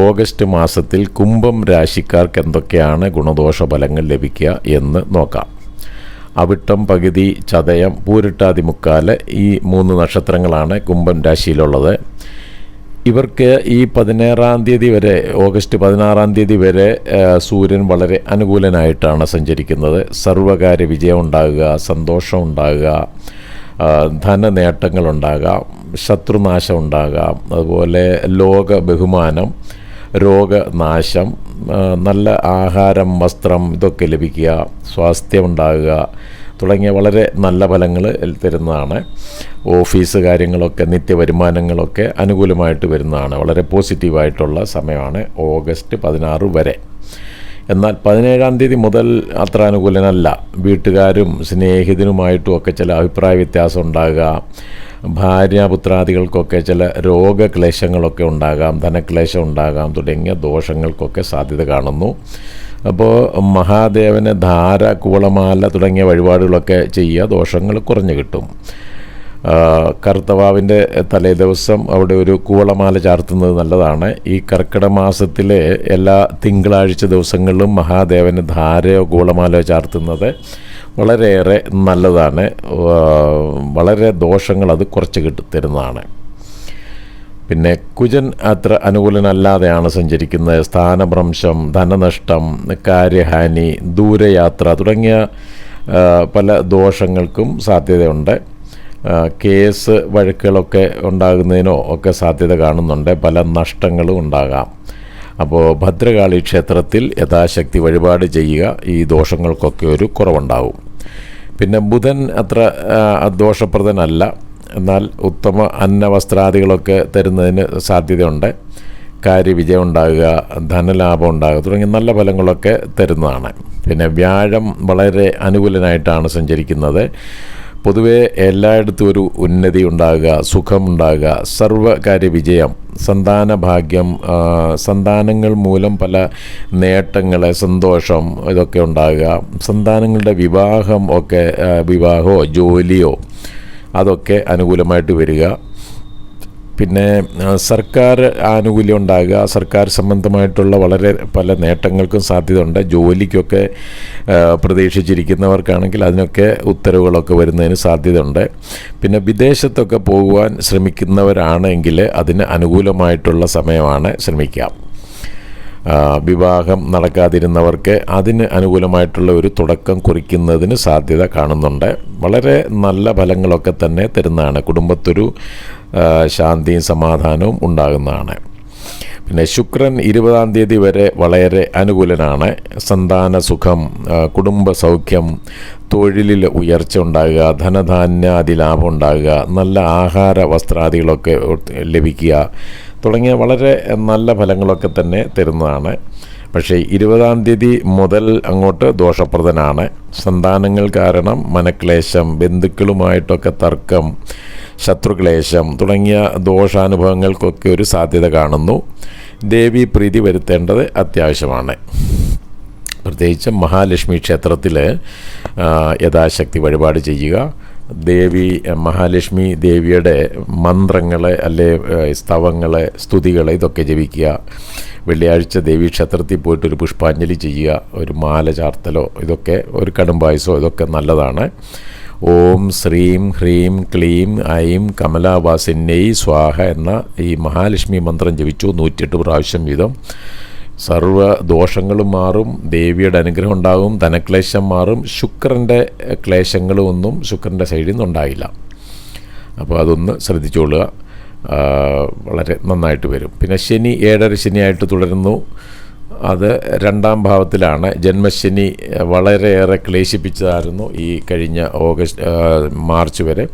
August മാസത്തിൽ കുംഭം രാശിക്കാർക്ക് എന്തൊക്കെയാണ് ഗുണദോഷ ഫലങ്ങൾ ലഭിക്കുക എന്ന് നോക്കാം. അവിട്ടം പകുതി ചതയം പൂരിട്ടാതി മുക്കാൽ ഈ മൂന്ന് നക്ഷത്രങ്ങളാണ് കുംഭം രാശിയിലുള്ളത്. ഇവർക്ക് ഈ പതിനേഴാം തീയതി വരെ ഓഗസ്റ്റ് പതിനാറാം തീയതി വരെ സൂര്യൻ വളരെ അനുകൂലനായിട്ടാണ് സഞ്ചരിക്കുന്നത്. സർവകാര്യ വിജയം ഉണ്ടാകുക സന്തോഷം ഉണ്ടാകുക ധന ധനനേട്ടങ്ങളുണ്ടാകാം ശത്രുനാശം ഉണ്ടാകാം അതുപോലെ ലോക ബഹുമാനം രോഗനാശം നല്ല ആഹാരം വസ്ത്രം ഇതൊക്കെ ലഭിക്കുക സ്വാസ്ഥ്യമുണ്ടാകുക തുടങ്ങിയ വളരെ നല്ല ഫലങ്ങൾ തരുന്നതാണ്. ഓഫീസ് കാര്യങ്ങളൊക്കെ നിത്യ വരുമാനങ്ങളൊക്കെ അനുകൂലമായിട്ട് വരുന്നതാണ്. വളരെ പോസിറ്റീവായിട്ടുള്ള സമയമാണ് ഓഗസ്റ്റ് പതിനാറ് വരെ. എന്നാൽ പതിനേഴാം തീയതി മുതൽ അത്ര അനുകൂലനല്ല. വീട്ടുകാരും സ്നേഹിതനുമായിട്ടും ഒക്കെ ചില അഭിപ്രായ വ്യത്യാസം ഉണ്ടാകുക. ഭാര്യാപുത്രാദികൾക്കൊക്കെ ചില രോഗക്ലേശങ്ങളൊക്കെ ഉണ്ടാകാം ധനക്ലേശം ഉണ്ടാകാം തുടങ്ങിയ ദോഷങ്ങൾക്കൊക്കെ സാധ്യത കാണുന്നു. അപ്പോൾ മഹാദേവന് ധാര കൂളമാല തുടങ്ങിയ വഴിപാടുകളൊക്കെ ചെയ്യുക ദോഷങ്ങൾ കുറഞ്ഞു കിട്ടും. കർത്തവാവിന്റെ തലേ ദിവസം അവിടെ ഒരു കൂളമാല ചാർത്തുന്നത് നല്ലതാണ്. ഈ കർക്കിട മാസത്തിലെ എല്ലാ തിങ്കളാഴ്ച ദിവസങ്ങളിലും മഹാദേവന് ധാരയോ കൂളമാലയോ ചാർത്തുന്നത് വളരെയേറെ നല്ലതാണ്. വളരെ ദോഷങ്ങൾ അത് കുറച്ച് കിട്ടി തരുന്നതാണ്. പിന്നെ കുജൻ അത്ര അനുകൂലനല്ലാതെയാണ് സഞ്ചരിക്കുന്നത്. സ്ഥാനഭ്രംശം ധനനഷ്ടം കാര്യഹാനി ദൂരയാത്ര തുടങ്ങിയ പല ദോഷങ്ങൾക്കും സാധ്യതയുണ്ട്. കേസ് വഴക്കുകളൊക്കെ ഉണ്ടാകുന്നതിനോ ഒക്കെ സാധ്യത കാണുന്നുണ്ട്. പല നഷ്ടങ്ങളും ഉണ്ടാകാം. അപ്പോൾ ഭദ്രകാളി ക്ഷേത്രത്തിൽ യഥാശക്തി വഴിപാട് ചെയ്യുക ഈ ദോഷങ്ങൾക്കൊക്കെ ഒരു കുറവുണ്ടാവും. പിന്നെ ബുധൻ അത്ര ദോഷപ്രദനല്ല. എന്നാൽ ഉത്തമ അന്നവസ്ത്രാദികളൊക്കെ തരുന്നതിന് സാധ്യതയുണ്ട്. കാര്യവിജയം ഉണ്ടാകുക ധനലാഭം ഉണ്ടാകുക തുടങ്ങിയ നല്ല ഫലങ്ങളൊക്കെ തരുന്നതാണ്. പിന്നെ വ്യാഴം വളരെ അനുകൂലനായിട്ടാണ് സഞ്ചരിക്കുന്നത്. പൊതുവെ എല്ലായിടത്തും ഒരു ഉന്നതി ഉണ്ടാകുക സുഖമുണ്ടാകുക സർവകാര്യ വിജയം സന്താന ഭാഗ്യം സന്താനങ്ങൾ മൂലം പല നേട്ടങ്ങൾ സന്തോഷം ഇതൊക്കെ ഉണ്ടാകുക. സന്താനങ്ങളുടെ വിവാഹം ഒക്കെ വിവാഹമോ ജോലിയോ അതൊക്കെ അനുകൂലമായിട്ട് വരിക. പിന്നെ സർക്കാർ ആനുകൂല്യം ഉണ്ടാകുക സർക്കാർ സംബന്ധമായിട്ടുള്ള വളരെ പല നേട്ടങ്ങൾക്കും സാധ്യതയുണ്ട്. ജോലിക്കൊക്കെ പ്രതീക്ഷിച്ചിരിക്കുന്നവർക്കാണെങ്കിൽ അതിനൊക്കെ ഉത്തരവുകളൊക്കെ വരുന്നതിന് സാധ്യതയുണ്ട്. പിന്നെ വിദേശത്തൊക്കെ പോകുവാൻ ശ്രമിക്കുന്നവരാണെങ്കിൽ അതിന് അനുകൂലമായിട്ടുള്ള സമയമാണ് ശ്രമിക്കാം വിവാഹം നടക്കാതിരുന്നവർക്ക് അതിന് അനുകൂലമായിട്ടുള്ള ഒരു തുടക്കം കുറിക്കുന്നതിന് സാധ്യത കാണുന്നുണ്ട്. വളരെ നല്ല ഫലങ്ങളൊക്കെ തന്നെ തരുന്നതാണ്. കുടുംബത്തൊരു ശാന്തിയും സമാധാനവും ഉണ്ടാകുന്നതാണ്. പിന്നെ ശുക്രൻ ഇരുപതാം തീയതി വരെ വളരെ അനുകൂലനാണ്. സന്താന സുഖം കുടുംബ സൗഖ്യം തൊഴിലിൽ ഉയർച്ച ഉണ്ടാകുക ധനധാന്യാദി ലാഭം ഉണ്ടാകുക നല്ല ആഹാര വസ്ത്രാദികളൊക്കെ ലഭിക്കുക തുടങ്ങിയ വളരെ നല്ല ഫലങ്ങളൊക്കെ തന്നെ തരുന്നതാണ്. പക്ഷേ ഇരുപതാം തീയതി മുതൽ അങ്ങോട്ട് ദോഷപ്രദനാണ്. സന്താനങ്ങൾ കാരണം മനക്ലേശം ബന്ധുക്കളുമായിട്ടൊക്കെ തർക്കം ശത്രുക്ലേശം തുടങ്ങിയ ദോഷാനുഭവങ്ങൾക്കൊക്കെ ഒരു സാധ്യത കാണുന്നു. ദേവി പ്രീതി വരുത്തേണ്ടത് അത്യാവശ്യമാണ്. പ്രത്യേകിച്ച് മഹാലക്ഷ്മി ക്ഷേത്രത്തിൽ യഥാശക്തി വഴിപാട് ചെയ്യുക. ദേവി മഹാലക്ഷ്മി ദേവിയുടെ മന്ത്രങ്ങളെ അല്ലെ സ്തവങ്ങൾ സ്തുതികളെ ഇതൊക്കെ ജപിക്കുക. വെള്ളിയാഴ്ച ദേവി ക്ഷേത്രത്തിൽ പോയിട്ട് ഒരു പുഷ്പാഞ്ജലി ചെയ്യുക. ഒരു മാല ചാർത്തലോ ഇതൊക്കെ ഒരു കടുംബായസോ ഇതൊക്കെ നല്ലതാണ്. ഓം ശ്രീം ഹ്രീം ക്ലീം ഐം കമലാവാസിന്യൈ സ്വാഹ എന്ന ഈ മഹാലക്ഷ്മി മന്ത്രം ജപിച്ചു നൂറ്റിയെട്ട് പ്രാവശ്യം വീതം. സർവ ദോഷങ്ങളും മാറും ദേവിയുടെ അനുഗ്രഹം ഉണ്ടാകും ധനക്ലേശം മാറും ശുക്രന്റെ ക്ലേശങ്ങളും ഒന്നും ശുക്രന്റെ സൈഡിൽ നിന്ന് ഉണ്ടാകില്ല അപ്പോൾ അതൊന്ന് ശ്രദ്ധിച്ചുകൊള്ളുക വളരെ നന്നായിട്ട് വരും. പിന്നെ ശനി ഏഴര ശനിയായിട്ട് തുടരുന്നു. അത് രണ്ടാം ഭാവത്തിലാണ്. ജന്മശനി വളരെയേറെ ക്ലേശിപ്പിച്ചതായിരുന്നു ഈ കഴിഞ്ഞ ഓഗസ്റ്റ് മാർച്ച് വരെ.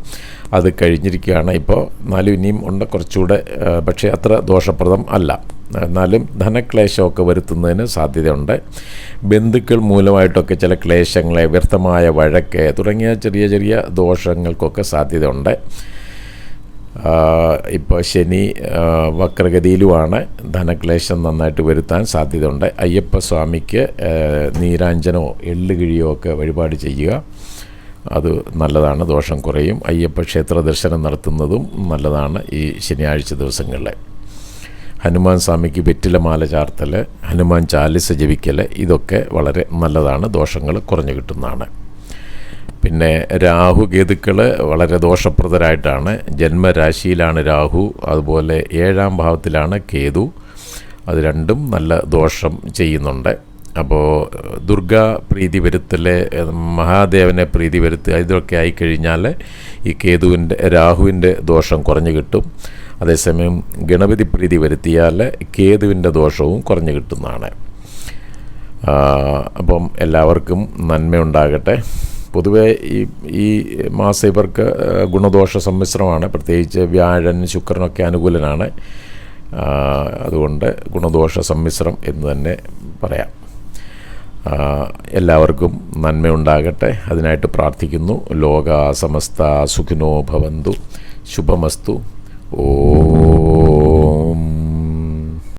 അത് കഴിഞ്ഞിരിക്കുകയാണ്. ഇപ്പോൾ എന്നാലും ഇനിയും ഉണ്ട്. കുറച്ചുകൂടെ പക്ഷേ അത്ര ദോഷപ്രദം അല്ല. എന്നാലും ധനക്ലേശമൊക്കെ വരുത്തുന്നതിന് സാധ്യതയുണ്ട്. ബന്ധുക്കൾ മൂലമായിട്ടൊക്കെ ചില ക്ലേശങ്ങളെ വ്യർത്ഥമായ വഴക്ക് തുടങ്ങിയ ചെറിയ ചെറിയ ദോഷങ്ങൾക്കൊക്കെ സാധ്യതയുണ്ട്. ഇപ്പോൾ ശനി വക്രഗതിയിലുമാണ്. ധനക്ലേശം നന്നായിട്ട് വരുത്താൻ സാധ്യതയുണ്ട്. അയ്യപ്പ സ്വാമിക്ക് ആ, നീരാഞ്ജനോ എള്ളുകിഴിയോ ഒക്കെ വഴിപാട് ചെയ്യുക. അത് നല്ലതാണ്. ദോഷം കുറയും. അയ്യപ്പ ക്ഷേത്ര ദർശനം നടത്തുന്നതും നല്ലതാണ് ഈ ശനിയാഴ്ച ദിവസങ്ങളിൽ ഹനുമാൻ സ്വാമിക്ക് വെറ്റിലമാല ചാർത്തൽ ഹനുമാൻ ചാലിസ ജപിക്കൽ ഇതൊക്കെ വളരെ നല്ലതാണ്. ദോഷങ്ങൾ കുറഞ്ഞു കിട്ടുന്നതാണ്. പിന്നെ രാഹു കേതുക്കൾ വളരെ ദോഷപ്രദരായിട്ടാണ്. ജന്മരാശിയിലാണ് രാഹു അതുപോലെ ഏഴാം ഭാവത്തിലാണ് കേതു. അത് രണ്ടും നല്ല ദോഷം ചെയ്യുന്നുണ്ട്. അപ്പോൾ ദുർഗാ പ്രീതി വരുത്തൽ മഹാദേവനെ പ്രീതി വരുത്തുക ഇതൊക്കെ ആയിക്കഴിഞ്ഞാൽ ഈ കേതുവിന്റെ രാഹുവിന്റെ ദോഷം കുറഞ്ഞു കിട്ടും. അതേസമയം ഗണപതി പ്രീതി വരുത്തിയാൽ കേതുവിന്റെ ദോഷവും കുറഞ്ഞു കിട്ടുന്നതാണ്. അപ്പം എല്ലാവർക്കും നന്മയുണ്ടാകട്ടെ. പൊതുവെ ഈ ഈ മാസം ഇവർക്ക് ഗുണദോഷ സമ്മിശ്രമാണ്. പ്രത്യേകിച്ച് വ്യാഴൻ ശുക്രനൊക്കെ അനുകൂലനാണ്. അതുകൊണ്ട് ഗുണദോഷ സമ്മിശ്രം എന്ന് തന്നെ പറയാം. എല്ലാവർക്കും നന്മയുണ്ടാകട്ടെ. അതിനായിട്ട് പ്രാർത്ഥിക്കുന്നു. ലോക സമസ്ത സുഖിനോ ഭവന്തു. ശുഭമസ്തു. ഓ